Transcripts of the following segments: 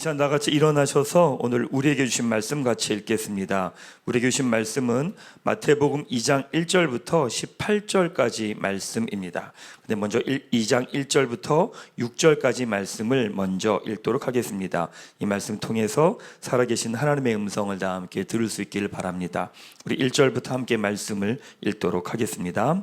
시간 나같이 일어나셔서 오늘 우리에게 주신 말씀 같이 읽겠습니다. 우리에게 주신 말씀은 마태복음 2장 1절부터 18절까지 말씀입니다. 근데 먼저 2장 1절부터 6절까지 말씀을 먼저 읽도록 하겠습니다. 이 말씀 통해서 살아계신 하나님의 음성을 다 함께 들을 수 있기를 바랍니다. 우리 1절부터 함께 말씀을 읽도록 하겠습니다.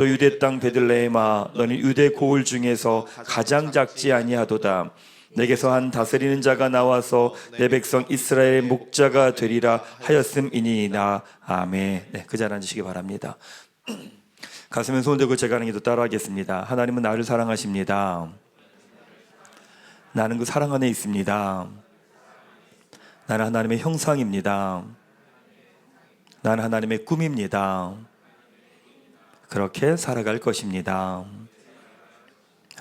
또 유대 땅 베들레헴아 너는 유대 고을 중에서 가장 작지 아니하도다. 내게서 한 다스리는 자가 나와서 내 백성 이스라엘의 목자가 되리라 하였음이니이다. 아멘. 네, 그 자리에 앉으시기 바랍니다. 가슴에 손 대고 제가 하는 기도 따라하겠습니다. 하나님은 나를 사랑하십니다. 나는 그 사랑 안에 있습니다. 나는 하나님의 형상입니다. 나는 하나님의 꿈입니다. 그렇게 살아갈 것입니다.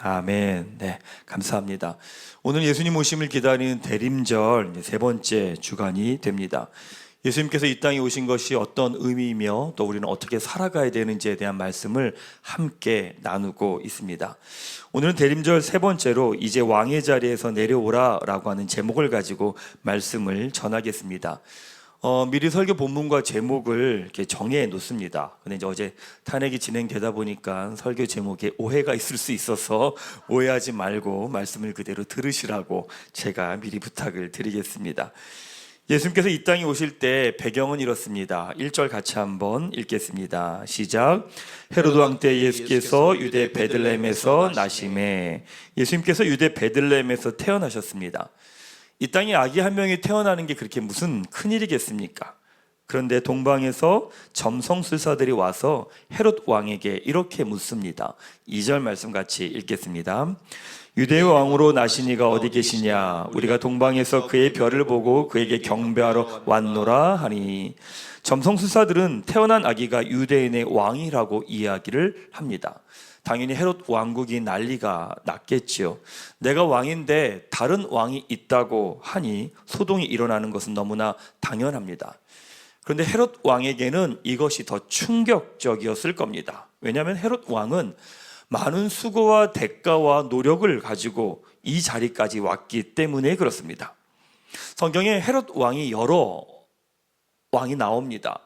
아멘. 네, 감사합니다. 오늘 예수님 오심을 기다리는 대림절 세 번째 주간이 됩니다. 예수님께서 이 땅에 오신 것이 어떤 의미이며 또 우리는 어떻게 살아가야 되는지에 대한 말씀을 함께 나누고 있습니다. 오늘은 대림절 세 번째로 이제 왕의 자리에서 내려오라 라고 하는 제목을 가지고 말씀을 전하겠습니다. 어, 미리 설교 본문과 제목을 이렇게 정해 놓습니다. 근데 이제 어제 탄핵이 진행되다 보니까 설교 제목에 오해가 있을 수 있어서 오해하지 말고 말씀을 그대로 들으시라고 제가 미리 부탁을 드리겠습니다. 예수님께서 이 땅에 오실 때 배경은 이렇습니다. 1절 같이 한번 읽겠습니다. 시작. 헤로드 왕 때 예수께서 유대 베들레헴에서 나심에 예수님께서 유대 베들레헴에서 태어나셨습니다. 이 땅에 아기 한 명이 태어나는 게 그렇게 무슨 큰일이겠습니까? 그런데 동방에서 점성술사들이 와서 헤롯 왕에게 이렇게 묻습니다. 2절 말씀 같이 읽겠습니다. 유대 왕으로 나시니가 어디 계시냐? 우리가 동방에서 그의 별을 보고 그에게 경배하러 왔노라 하니 점성술사들은 태어난 아기가 유대인의 왕이라고 이야기를 합니다. 당연히 헤롯 왕국이 난리가 났겠지요. 내가 왕인데 다른 왕이 있다고 하니 소동이 일어나는 것은 너무나 당연합니다. 그런데 헤롯 왕에게는 이것이 더 충격적이었을 겁니다. 왜냐하면 헤롯 왕은 많은 수고와 대가와 노력을 가지고 이 자리까지 왔기 때문에 그렇습니다. 성경에 헤롯 왕이 여러 왕이 나옵니다.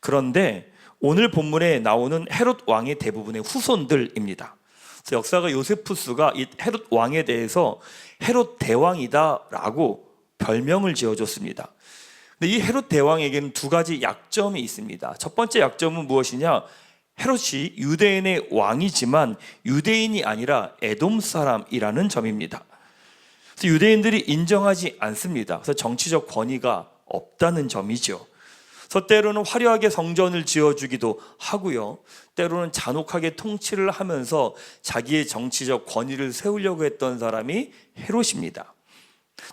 그런데 오늘 본문에 나오는 헤롯 왕의 대부분의 후손들입니다. 그래서 역사가 요세푸스가 이 헤롯 왕에 대해서 헤롯 대왕이다라고 별명을 지어줬습니다. 근데 이 헤롯 대왕에게는 두 가지 약점이 있습니다. 첫 번째 약점은 무엇이냐? 헤롯이 유대인의 왕이지만 유대인이 아니라 에돔 사람이라는 점입니다. 그래서 유대인들이 인정하지 않습니다. 그래서 정치적 권위가 없다는 점이죠. 그래서 때로는 화려하게 성전을 지어주기도 하고요. 때로는 잔혹하게 통치를 하면서 자기의 정치적 권위를 세우려고 했던 사람이 헤롯입니다.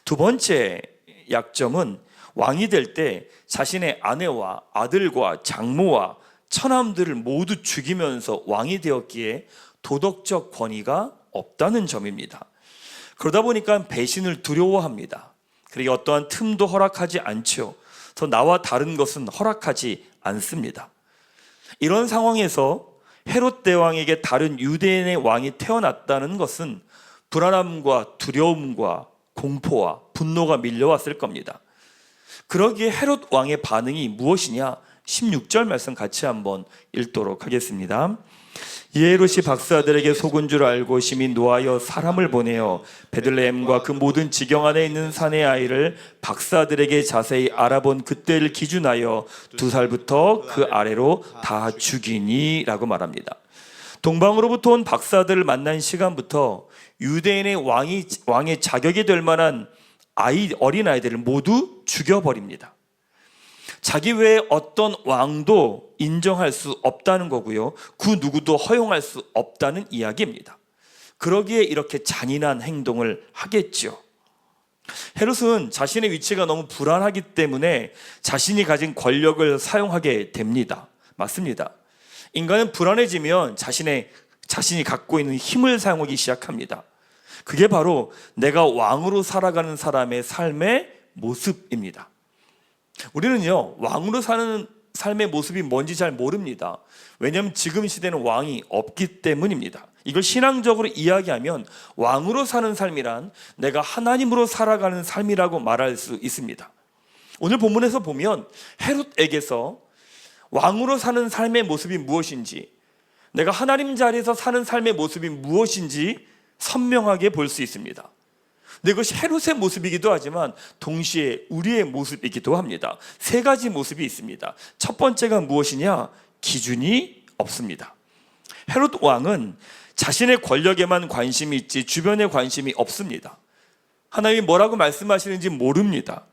두 번째 약점은 왕이 될 때 자신의 아내와 아들과 장모와 처남들을 모두 죽이면서 왕이 되었기에 도덕적 권위가 없다는 점입니다. 그러다 보니까 배신을 두려워합니다. 그리고 어떠한 틈도 허락하지 않죠. 더 나와 다른 것은 허락하지 않습니다. 이런 상황에서 헤롯 대왕에게 다른 유대인의 왕이 태어났다는 것은 불안함과 두려움과 공포와 분노가 밀려왔을 겁니다. 그러기에 헤롯 왕의 반응이 무엇이냐? 16절 말씀 같이 한번 읽도록 하겠습니다. 이에롯이 박사들에게 속은 줄 알고 심히 노하여 사람을 보내어 베들레헴과 그 모든 지경 안에 있는 산의 아이를 박사들에게 자세히 알아본 그때를 기준하여 두 살부터 그 아래로 다 죽이니라고 말합니다. 동방으로부터 온 박사들을 만난 시간부터 유대인의 왕이 왕의 자격이 될 만한 아이 어린 아이들을 모두 죽여 버립니다. 자기 외에 어떤 왕도 인정할 수 없다는 거고요. 그 누구도 허용할 수 없다는 이야기입니다. 그러기에 이렇게 잔인한 행동을 하겠죠. 헤롯은 자신의 위치가 너무 불안하기 때문에 자신이 가진 권력을 사용하게 됩니다. 맞습니다. 인간은 불안해지면 자신의 자신이 갖고 있는 힘을 사용하기 시작합니다. 그게 바로 내가 왕으로 살아가는 사람의 삶의 모습입니다. 우리는요, 왕으로 사는 삶의 모습이 뭔지 잘 모릅니다. 왜냐하면 지금 시대는 왕이 없기 때문입니다. 이걸 신앙적으로 이야기하면 왕으로 사는 삶이란 내가 하나님으로 살아가는 삶이라고 말할 수 있습니다. 오늘 본문에서 보면 헤롯에게서 왕으로 사는 삶의 모습이 무엇인지, 내가 하나님 자리에서 사는 삶의 모습이 무엇인지 선명하게 볼 수 있습니다. 근데 그것이 헤롯의 모습이기도 하지만 동시에 우리의 모습이기도 합니다. 세 가지 모습이 있습니다. 첫 번째가 무엇이냐? 기준이 없습니다. 헤롯 왕은 자신의 권력에만 관심이 있지 주변에 관심이 없습니다. 하나님이 뭐라고 말씀하시는지 모릅니다.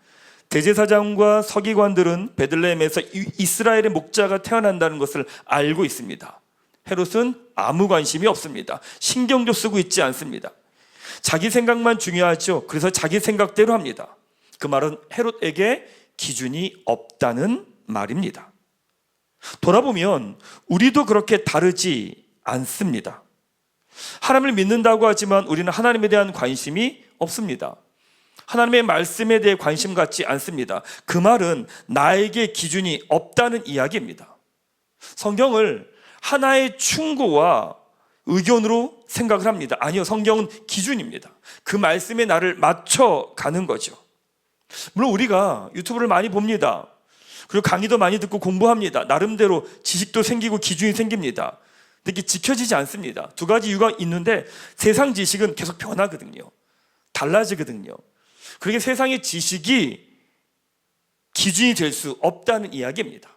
대제사장과 서기관들은 베들레헴에서 이- 이스라엘의 목자가 태어난다는 것을 알고 있습니다. 헤롯은 아무 관심이 없습니다. 신경도 쓰고 있지 않습니다. 자기 생각만 중요하죠. 그래서 자기 생각대로 합니다. 그 말은 헤롯에게 기준이 없다는 말입니다. 돌아보면 우리도 그렇게 다르지 않습니다. 하나님을 믿는다고 하지만 우리는 하나님에 대한 관심이 없습니다. 하나님의 말씀에 대해 관심 갖지 않습니다. 그 말은 나에게 기준이 없다는 이야기입니다. 성경을 하나의 충고와 의견으로 생각을 합니다. 아니요, 성경은 기준입니다. 그 말씀에 나를 맞춰 가는 거죠. 물론 우리가 유튜브를 많이 봅니다. 그리고 강의도 많이 듣고 공부합니다. 나름대로 지식도 생기고 기준이 생깁니다. 근데 이게 지켜지지 않습니다. 두 가지 이유가 있는데 세상 지식은 계속 변하거든요. 달라지거든요. 그렇게 세상의 지식이 기준이 될 수 없다는 이야기입니다.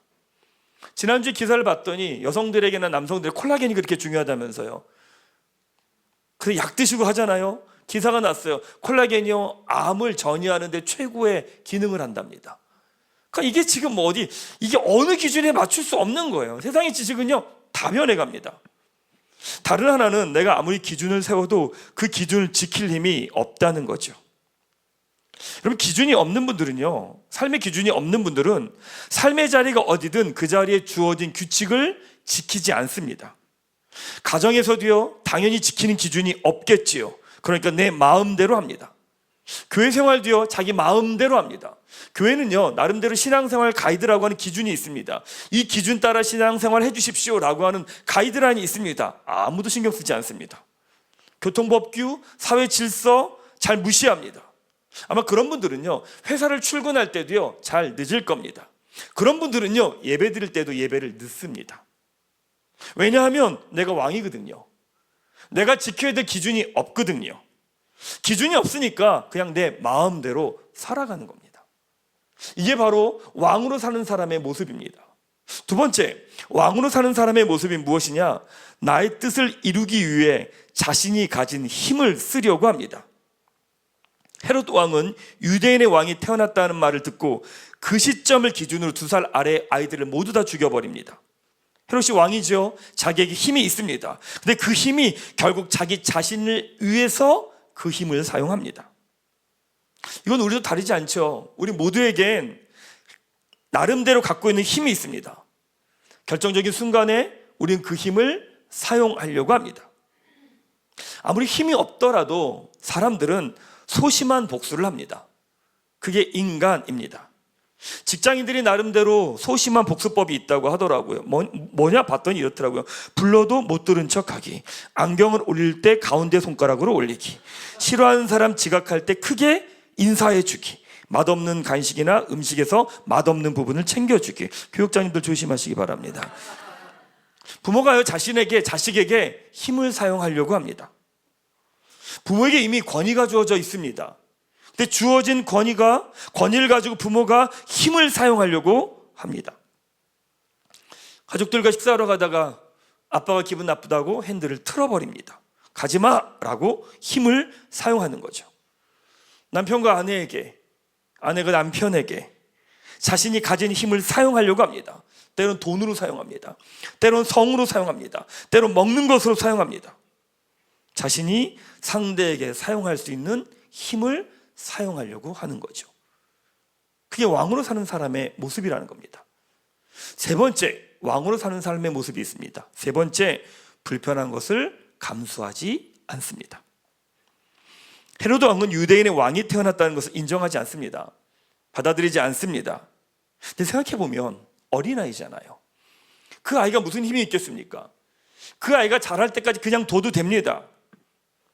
지난주에 기사를 봤더니 여성들에게나 남성들의 콜라겐이 그렇게 중요하다면서요. 그래서 약 드시고 하잖아요. 기사가 났어요. 콜라겐이요, 암을 전이하는데 최고의 기능을 한답니다. 그러니까 이게 지금 뭐 어디, 이게 어느 기준에 맞출 수 없는 거예요. 세상의 지식은요, 다 변해갑니다. 다른 하나는 내가 아무리 기준을 세워도 그 기준을 지킬 힘이 없다는 거죠. 여러분 기준이 없는 분들은요 삶의 기준이 없는 분들은 삶의 자리가 어디든 그 자리에 주어진 규칙을 지키지 않습니다. 가정에서도요 당연히 지키는 기준이 없겠지요. 그러니까 내 마음대로 합니다. 교회 생활도요 자기 마음대로 합니다. 교회는요 나름대로 신앙생활 가이드라고 하는 기준이 있습니다. 이 기준 따라 신앙생활 해 주십시오라고 하는 가이드라인이 있습니다. 아무도 신경 쓰지 않습니다. 교통법규 사회 질서 잘 무시합니다 아마 그런 분들은요, 회사를 출근할 때도요, 잘 늦을 겁니다. 그런 분들은요, 예배 드릴 때도 예배를 늦습니다. 왜냐하면 내가 왕이거든요. 내가 지켜야 될 기준이 없거든요. 기준이 없으니까 그냥 내 마음대로 살아가는 겁니다. 이게 바로 왕으로 사는 사람의 모습입니다. 두 번째, 왕으로 사는 사람의 모습이 무엇이냐? 나의 뜻을 이루기 위해 자신이 가진 힘을 쓰려고 합니다. 헤롯 왕은 유대인의 왕이 태어났다는 말을 듣고 그 시점을 기준으로 두 살 아래 아이들을 모두 다 죽여버립니다. 헤롯이 왕이죠. 자기에게 힘이 있습니다. 근데 그 힘이 결국 자기 자신을 위해서 그 힘을 사용합니다. 이건 우리도 다르지 않죠. 우리 모두에겐 나름대로 갖고 있는 힘이 있습니다. 결정적인 순간에 우리는 그 힘을 사용하려고 합니다. 아무리 힘이 없더라도 사람들은 소심한 복수를 합니다. 그게 인간입니다. 직장인들이 나름대로 소심한 복수법이 있다고 하더라고요. 뭐, 뭐냐 봤더니 이렇더라고요. 불러도 못 들은 척 하기. 안경을 올릴 때 가운데 손가락으로 올리기. 싫어하는 사람 지각할 때 크게 인사해 주기. 맛없는 간식이나 음식에서 맛없는 부분을 챙겨주기. 교육자님들 조심하시기 바랍니다. 부모가요 자신에게 자식에게 힘을 사용하려고 합니다. 부모에게 이미 권위가 주어져 있습니다. 근데 주어진 권위가 권위를 가지고 부모가 힘을 사용하려고 합니다. 가족들과 식사하러 가다가 아빠가 기분 나쁘다고 핸들을 틀어버립니다. 가지 마라고 힘을 사용하는 거죠. 남편과 아내에게 아내가 남편에게 자신이 가진 힘을 사용하려고 합니다. 때론 돈으로 사용합니다. 때론 성으로 사용합니다. 때론 먹는 것으로 사용합니다. 자신이 상대에게 사용할 수 있는 힘을 사용하려고 하는 거죠. 그게 왕으로 사는 사람의 모습이라는 겁니다. 세 번째, 왕으로 사는 사람의 모습이 있습니다. 세 번째, 불편한 것을 감수하지 않습니다. 헤로드 왕은 유대인의 왕이 태어났다는 것을 인정하지 않습니다. 받아들이지 않습니다. 근데 생각해 보면 어린아이잖아요. 그 아이가 무슨 힘이 있겠습니까? 그 아이가 자랄 때까지 그냥 둬도 됩니다.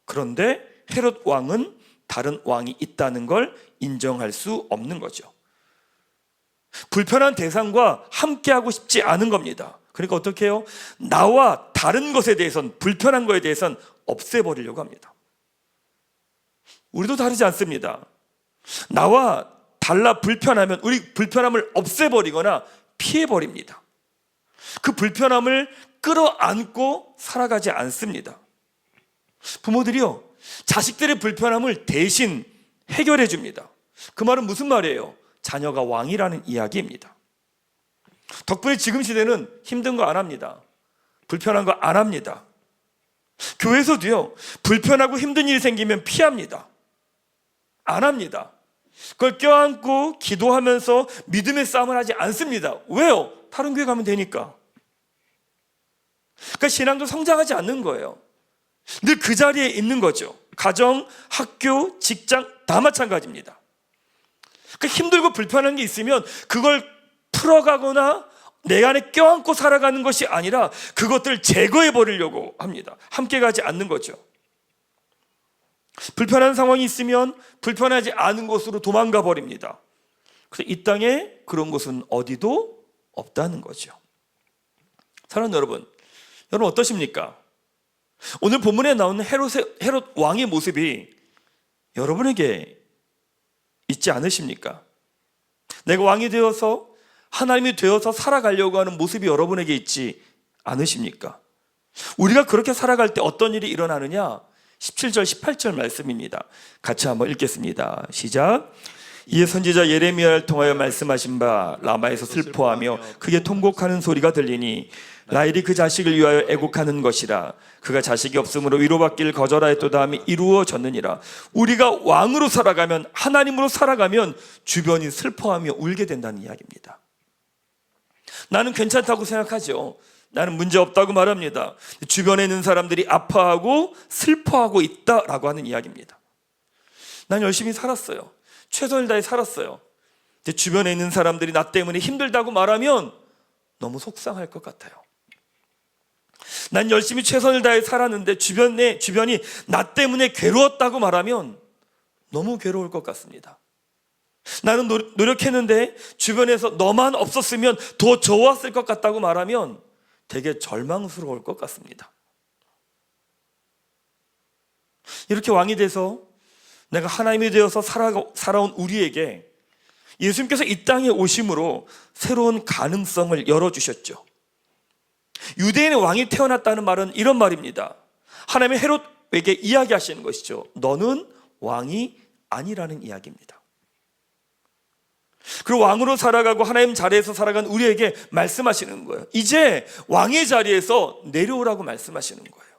그런데 헤롯 왕은 다른 왕이 있다는 걸 인정할 수 없는 거죠. 불편한 대상과 함께하고 싶지 않은 겁니다. 그러니까 어떻게 해요? 나와 다른 것에 대해선 불편한 것에 대해선 없애버리려고 합니다. 우리도 다르지 않습니다. 나와 달라 불편하면 우리 불편함을 없애버리거나 피해버립니다. 그 불편함을 끌어안고 살아가지 않습니다. 부모들이요, 자식들의 불편함을 대신 해결해 줍니다. 그 말은 무슨 말이에요? 자녀가 왕이라는 이야기입니다. 덕분에 지금 시대는 힘든 거 안 합니다. 불편한 거 안 합니다. 교회에서도요, 불편하고 힘든 일이 생기면 피합니다. 안 합니다. 그걸 껴안고 기도하면서 믿음의 싸움을 하지 않습니다. 왜요? 다른 교회 가면 되니까. 그러니까 신앙도 성장하지 않는 거예요. 늘 그 자리에 있는 거죠. 가정, 학교, 직장 다 마찬가지입니다. 그 힘들고 불편한 게 있으면 그걸 풀어가거나 내 안에 껴안고 살아가는 것이 아니라 그것들을 제거해 버리려고 합니다. 함께 가지 않는 거죠. 불편한 상황이 있으면 불편하지 않은 곳으로 도망가 버립니다. 그래서 이 땅에 그런 곳은 어디도 없다는 거죠. 사랑하는 여러분, 여러분 어떠십니까? 오늘 본문에 나오는 헤롯, 헤롯 왕의 모습이 여러분에게 있지 않으십니까? 내가 왕이 되어서 하나님이 되어서 살아가려고 하는 모습이 여러분에게 있지 않으십니까? 우리가 그렇게 살아갈 때 어떤 일이 일어나느냐? 17절, 18절 말씀입니다. 같이 한번 읽겠습니다. 시작. 이에 선지자 예레미야를 통하여 말씀하신 바 라마에서 슬퍼하며 크게 통곡하는 소리가 들리니 라일이 그 자식을 위하여 애곡하는 것이라 그가 자식이 없으므로 위로받기를 거절하였도다 함이 이루어졌느니라. 우리가 왕으로 살아가면 하나님으로 살아가면 주변이 슬퍼하며 울게 된다는 이야기입니다. 나는 괜찮다고 생각하죠. 나는 문제 없다고 말합니다. 주변에 있는 사람들이 아파하고 슬퍼하고 있다라고 하는 이야기입니다. 난 열심히 살았어요. 최선을 다해 살았어요. 주변에 있는 사람들이 나 때문에 힘들다고 말하면 너무 속상할 것 같아요 난 열심히 최선을 다해 살았는데 주변에 주변이 나 때문에 괴로웠다고 말하면 너무 괴로울 것 같습니다. 나는 노, 노력했는데 주변에서 너만 없었으면 더 좋았을 것 같다고 말하면 되게 절망스러울 것 같습니다. 이렇게 왕이 돼서 내가 하나님이 되어서 살아, 살아온 우리에게 예수님께서 이 땅에 오심으로 새로운 가능성을 열어주셨죠. 유대인의 왕이 태어났다는 말은 이런 말입니다. 하나님의 헤롯에게 이야기하시는 것이죠. 너는 왕이 아니라는 이야기입니다. 그리고 왕으로 살아가고 하나님 자리에서 살아간 우리에게 말씀하시는 거예요. 이제 왕의 자리에서 내려오라고 말씀하시는 거예요.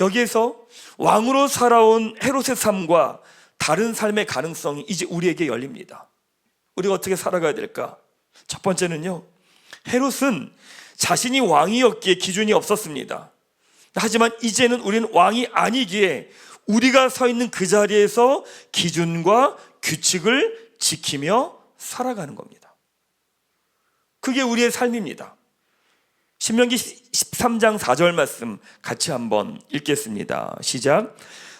여기에서 왕으로 살아온 헤롯의 삶과 다른 삶의 가능성이 이제 우리에게 열립니다. 우리가 어떻게 살아가야 될까? 첫 번째는요. 헤롯은 자신이 왕이었기에 기준이 없었습니다. 하지만 이제는 우리는 왕이 아니기에 우리가 서 있는 그 자리에서 기준과 규칙을 지키며 살아가는 겁니다. 그게 우리의 삶입니다. 신명기 13장 4절 말씀 같이 한번 읽겠습니다. 시작.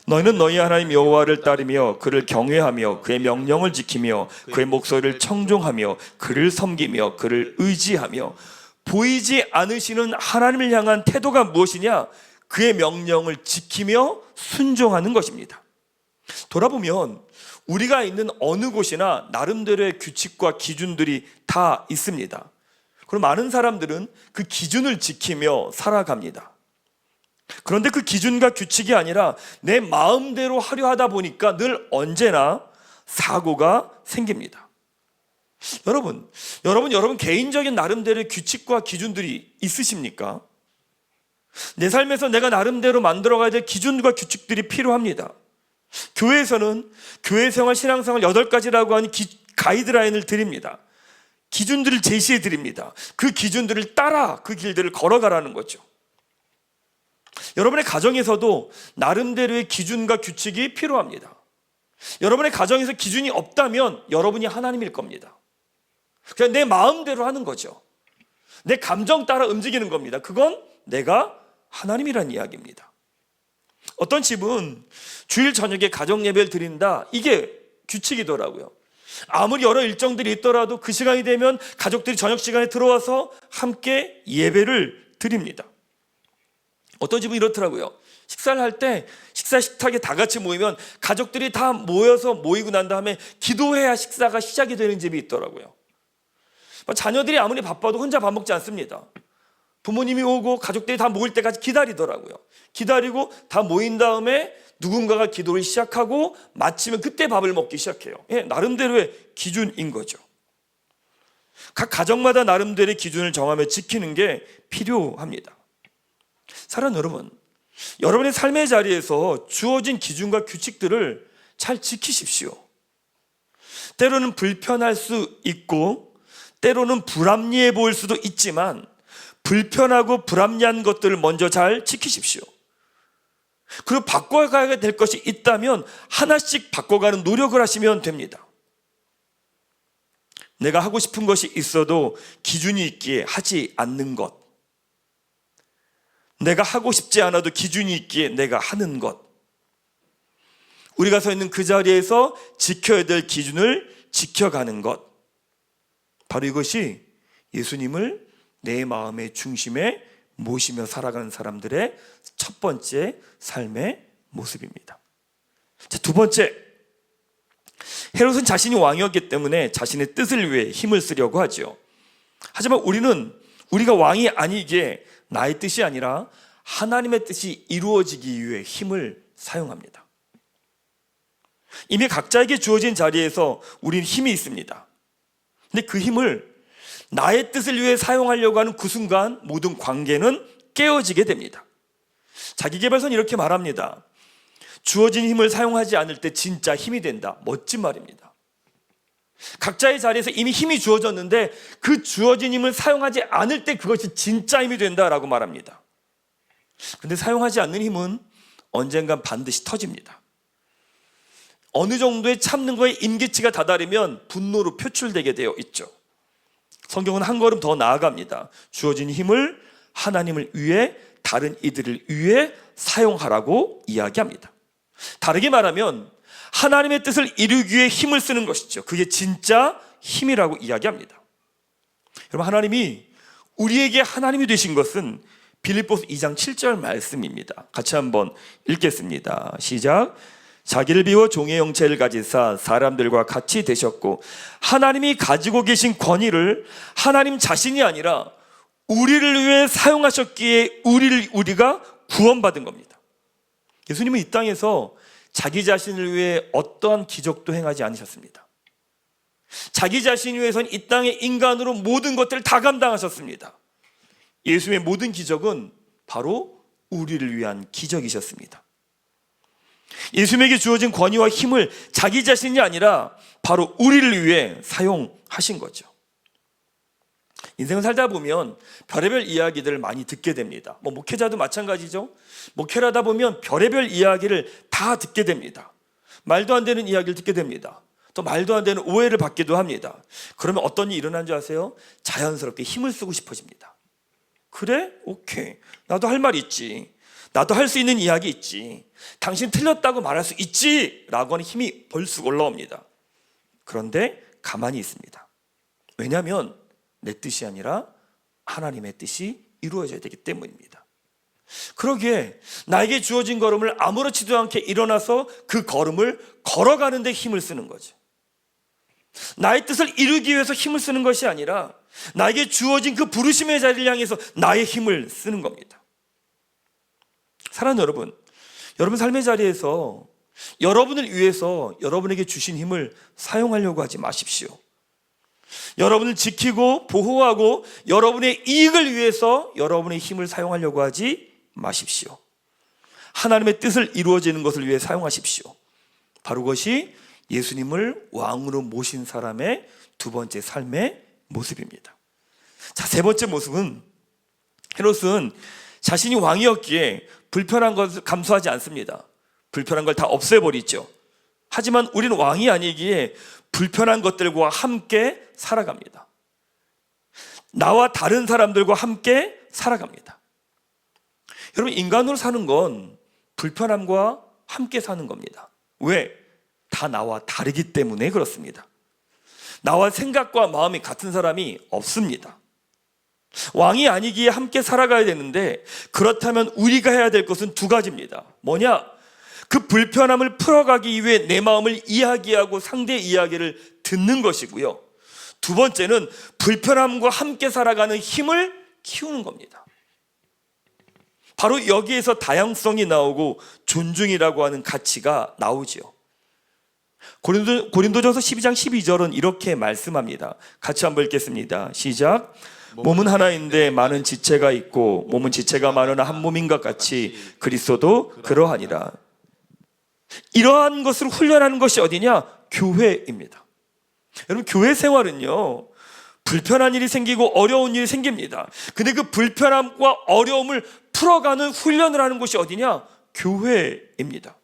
너희는 너희 하나님 여호와를 따르며 그를 경외하며 그의 명령을 지키며 그의 목소리를 청종하며 그를 섬기며 그를 의지하며 보이지 않으시는 하나님을 향한 태도가 무엇이냐? 그의 명령을 지키며 순종하는 것입니다. 돌아보면 우리가 있는 어느 곳이나 나름대로의 규칙과 기준들이 다 있습니다. 그럼 많은 사람들은 그 기준을 지키며 살아갑니다. 그런데 그 기준과 규칙이 아니라 내 마음대로 하려 하다 보니까 늘 언제나 사고가 생깁니다. 여러분, 여러분, 여러분 개인적인 나름대로의 규칙과 기준들이 있으십니까? 내 삶에서 내가 나름대로 만들어가야 될 기준과 규칙들이 필요합니다. 교회에서는 교회 생활, 신앙 생활 여덟 가지라고 하는 기- 가이드라인을 드립니다. 기준들을 제시해 드립니다. 그 기준들을 따라 그 길들을 걸어가라는 거죠. 여러분의 가정에서도 나름대로의 기준과 규칙이 필요합니다. 여러분의 가정에서 기준이 없다면 여러분이 하나님일 겁니다. 그냥 내 마음대로 하는 거죠. 내 감정 따라 움직이는 겁니다. 그건 내가 하나님이란 이야기입니다. 어떤 집은 주일 저녁에 가정 예배를 드린다. 이게 규칙이더라고요. 아무리 여러 일정들이 있더라도 그 시간이 되면 가족들이 저녁 시간에 들어와서 함께 예배를 드립니다. 어떤 집은 이렇더라고요. 식사를 할 때 식사 식탁에 다 같이 모이면 가족들이 다 모여서 모이고 난 다음에 기도해야 식사가 시작이 되는 집이 있더라고요. 자녀들이 아무리 바빠도 혼자 밥 먹지 않습니다. 부모님이 오고 가족들이 다 모일 때까지 기다리더라고요. 기다리고 다 모인 다음에 누군가가 기도를 시작하고 마치면 그때 밥을 먹기 시작해요. 예, 나름대로의 기준인 거죠. 각 가정마다 나름대로의 기준을 정하며 지키는 게 필요합니다. 사랑하는 여러분, 여러분의 삶의 자리에서 주어진 기준과 규칙들을 잘 지키십시오. 때로는 불편할 수 있고, 때로는 불합리해 보일 수도 있지만, 불편하고 불합리한 것들을 먼저 잘 지키십시오. 그리고 바꿔가야 될 것이 있다면 하나씩 바꿔가는 노력을 하시면 됩니다. 내가 하고 싶은 것이 있어도 기준이 있기에 하지 않는 것. 내가 하고 싶지 않아도 기준이 있기에 내가 하는 것. 우리가 서 있는 그 자리에서 지켜야 될 기준을 지켜가는 것. 바로 이것이 예수님을 내 마음의 중심에 모시며 살아가는 사람들의 첫 번째 삶의 모습입니다. 자, 두 번째. 헤롯은 자신이 왕이었기 때문에 자신의 뜻을 위해 힘을 쓰려고 하죠. 하지만 우리는 우리가 왕이 아니기에 나의 뜻이 아니라 하나님의 뜻이 이루어지기 위해 힘을 사용합니다. 이미 각자에게 주어진 자리에서 우리는 힘이 있습니다. 근데 그 힘을 나의 뜻을 위해 사용하려고 하는 그 순간 모든 관계는 깨어지게 됩니다. 자기개발서는 이렇게 말합니다. 주어진 힘을 사용하지 않을 때 진짜 힘이 된다. 멋진 말입니다. 각자의 자리에서 이미 힘이 주어졌는데 그 주어진 힘을 사용하지 않을 때 그것이 진짜 힘이 된다라고 말합니다. 근데 사용하지 않는 힘은 언젠간 반드시 터집니다. 어느 정도의 참는 거에 임기치가 다다르면 분노로 표출되게 되어 있죠. 성경은 한 걸음 더 나아갑니다. 주어진 힘을 하나님을 위해 다른 이들을 위해 사용하라고 이야기합니다. 다르게 말하면 하나님의 뜻을 이루기 위해 힘을 쓰는 것이죠. 그게 진짜 힘이라고 이야기합니다. 여러분 하나님이 우리에게 하나님이 되신 것은 빌립보스 2장 7절 말씀입니다. 같이 한번 읽겠습니다. 시작. 자기를 비워 종의 형체를 가지사 사람들과 같이 되셨고 하나님이 가지고 계신 권위를 하나님 자신이 아니라 우리를 위해 사용하셨기에 우리를 우리가 구원받은 겁니다. 예수님은 이 땅에서 자기 자신을 위해 어떠한 기적도 행하지 않으셨습니다. 자기 자신을 위해서는 이 땅의 인간으로 모든 것들을 다 감당하셨습니다. 예수의 모든 기적은 바로 우리를 위한 기적이셨습니다. 예수님에게 주어진 권위와 힘을 자기 자신이 아니라 바로 우리를 위해 사용하신 거죠. 인생을 살다 보면 별의별 이야기들을 많이 듣게 됩니다. 뭐 목회자도 마찬가지죠. 목회를 하다 보면 별의별 이야기를 다 듣게 됩니다. 말도 안 되는 이야기를 듣게 됩니다. 또 말도 안 되는 오해를 받기도 합니다. 그러면 어떤 일이 일어난 줄 아세요? 자연스럽게 힘을 쓰고 싶어집니다. 그래? 오케이. 나도 할 말 있지. 나도 할 수 있는 이야기 있지. 당신 틀렸다고 말할 수 있지. 라고 하는 힘이 벌쑥 올라옵니다. 그런데 가만히 있습니다. 왜냐하면 내 뜻이 아니라 하나님의 뜻이 이루어져야 되기 때문입니다. 그러기에 나에게 주어진 걸음을 아무렇지도 않게 일어나서 그 걸음을 걸어가는데 힘을 쓰는 거죠. 나의 뜻을 이루기 위해서 힘을 쓰는 것이 아니라 나에게 주어진 그 부르심의 자리를 향해서 나의 힘을 쓰는 겁니다. 사랑하는 여러분, 여러분 삶의 자리에서 여러분을 위해서 여러분에게 주신 힘을 사용하려고 하지 마십시오. 여러분을 지키고 보호하고 여러분의 이익을 위해서 여러분의 힘을 사용하려고 하지 마십시오. 하나님의 뜻을 이루어지는 것을 위해 사용하십시오. 바로 그것이 예수님을 왕으로 모신 사람의 두 번째 삶의 모습입니다. 자, 세 번째 모습은 헤롯은 자신이 왕이었기에 불편한 것을 감수하지 않습니다. 불편한 걸 다 없애버리죠. 하지만 우리는 왕이 아니기에 불편한 것들과 함께 살아갑니다. 나와 다른 사람들과 함께 살아갑니다. 여러분, 인간으로 사는 건 불편함과 함께 사는 겁니다. 왜? 다 나와 다르기 때문에 그렇습니다. 나와 생각과 마음이 같은 사람이 없습니다. 왕이 아니기에 함께 살아가야 되는데 그렇다면 우리가 해야 될 것은 두 가지입니다. 뭐냐? 그 불편함을 풀어가기 위해 내 마음을 이야기하고 상대 이야기를 듣는 것이고요. 두 번째는 불편함과 함께 살아가는 힘을 키우는 겁니다. 바로 여기에서 다양성이 나오고 존중이라고 하는 가치가 나오지요. 고린도, 고린도전서 12장 12절은 이렇게 말씀합니다. 같이 한번 읽겠습니다. 시작. 몸은 하나인데 많은 지체가 있고 몸은 지체가 많으나 한 몸인 것 같이 그리스도도 그러하니라. 이러한 것을 훈련하는 것이 어디냐? 교회입니다. 여러분 교회 생활은요. 불편한 일이 생기고 어려운 일이 생깁니다. 근데 그 불편함과 어려움을 풀어가는 훈련을 하는 곳이 어디냐? 교회입니다.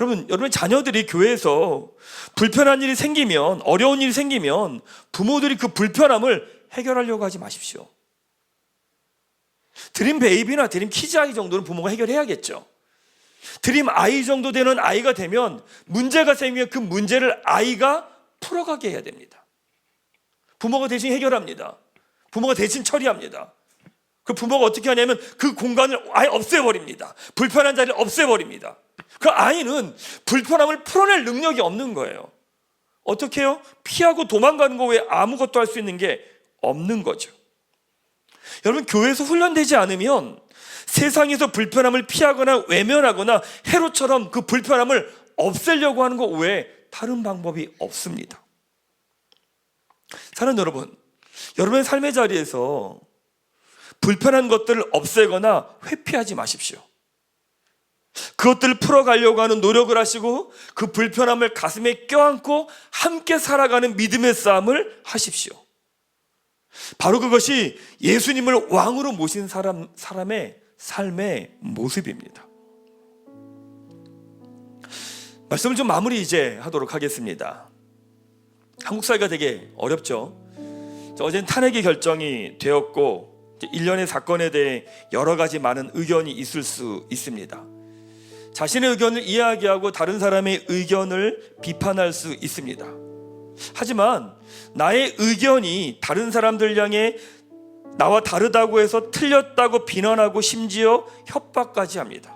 여러분, 여러분 자녀들이 교회에서 불편한 일이 생기면 어려운 일이 생기면 부모들이 그 불편함을 해결하려고 하지 마십시오. 드림 베이비나 드림 키즈 아이 정도는 부모가 해결해야겠죠. 드림 아이 정도 되는 아이가 되면 문제가 생기면 그 문제를 아이가 풀어가게 해야 됩니다. 부모가 대신 해결합니다. 부모가 대신 처리합니다. 그 부모가 어떻게 하냐면 그 공간을 아예 없애버립니다. 불편한 자리를 없애버립니다. 그 아이는 불편함을 풀어낼 능력이 없는 거예요. 어떻게 해요? 피하고 도망가는 거 외에 아무것도 할 수 있는 게 없는 거죠. 여러분, 교회에서 훈련되지 않으면 세상에서 불편함을 피하거나 외면하거나 해로처럼 그 불편함을 없애려고 하는 것 외에 다른 방법이 없습니다. 사는 여러분, 여러분의 삶의 자리에서 불편한 것들을 없애거나 회피하지 마십시오. 그것들을 풀어가려고 하는 노력을 하시고 그 불편함을 가슴에 껴안고 함께 살아가는 믿음의 싸움을 하십시오. 바로 그것이 예수님을 왕으로 모신 사람, 사람의 삶의 모습입니다. 말씀을 좀 마무리 이제 하도록 하겠습니다. 한국 사회가 되게 어렵죠. 어제는 탄핵의 결정이 되었고 일련의 사건에 대해 여러 가지 많은 의견이 있을 수 있습니다. 자신의 의견을 이야기하고 다른 사람의 의견을 비판할 수 있습니다. 하지만 나의 의견이 다른 사람들 향해 나와 다르다고 해서 틀렸다고 비난하고 심지어 협박까지 합니다.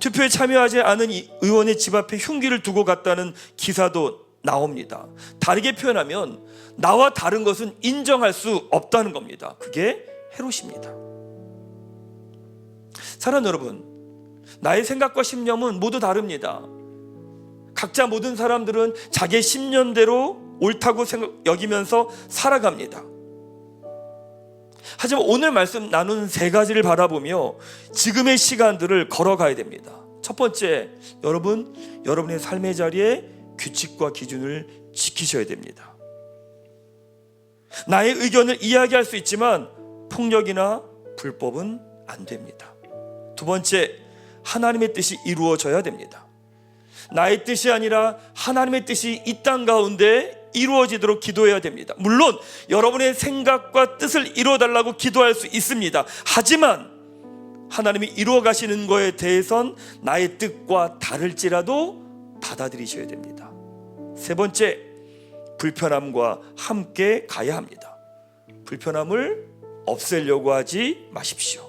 투표에 참여하지 않은 의원의 집 앞에 흉기를 두고 갔다는 기사도 나옵니다. 다르게 표현하면 나와 다른 것은 인정할 수 없다는 겁니다. 그게 해로십니다. 사랑 여러분, 나의 생각과 신념은 모두 다릅니다. 각자 모든 사람들은 자기의 신념대로 옳다고 생각, 여기면서 살아갑니다. 하지만 오늘 말씀 나누는 세 가지를 바라보며 지금의 시간들을 걸어가야 됩니다. 첫 번째, 여러분, 여러분의 삶의 자리에 규칙과 기준을 지키셔야 됩니다. 나의 의견을 이야기할 수 있지만 폭력이나 불법은 안 됩니다. 두 번째, 하나님의 뜻이 이루어져야 됩니다. 나의 뜻이 아니라 하나님의 뜻이 이 땅 가운데 이루어지도록 기도해야 됩니다. 물론 여러분의 생각과 뜻을 이루어 달라고 기도할 수 있습니다. 하지만 하나님이 이루어 가시는 거에 대해선 나의 뜻과 다를지라도 받아들이셔야 됩니다. 세 번째, 불편함과 함께 가야 합니다. 불편함을 없애려고 하지 마십시오.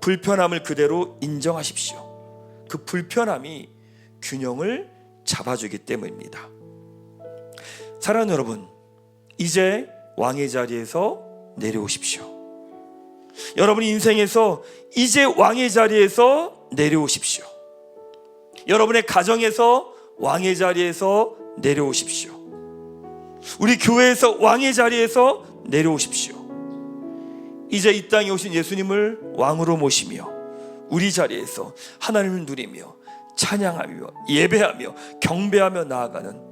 불편함을 그대로 인정하십시오. 그 불편함이 균형을 잡아주기 때문입니다. 사랑하는 여러분, 이제 왕의 자리에서 내려오십시오. 여러분 인생에서 이제 왕의 자리에서 내려오십시오. 여러분의 가정에서 왕의 자리에서 내려오십시오. 우리 교회에서 왕의 자리에서 내려오십시오. 이제 이 땅에 오신 예수님을 왕으로 모시며 우리 자리에서 하나님을 누리며 찬양하며 예배하며 경배하며 나아가는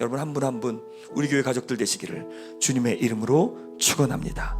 여러분 한 분 한 분 우리 교회 가족들 되시기를 주님의 이름으로 축원합니다.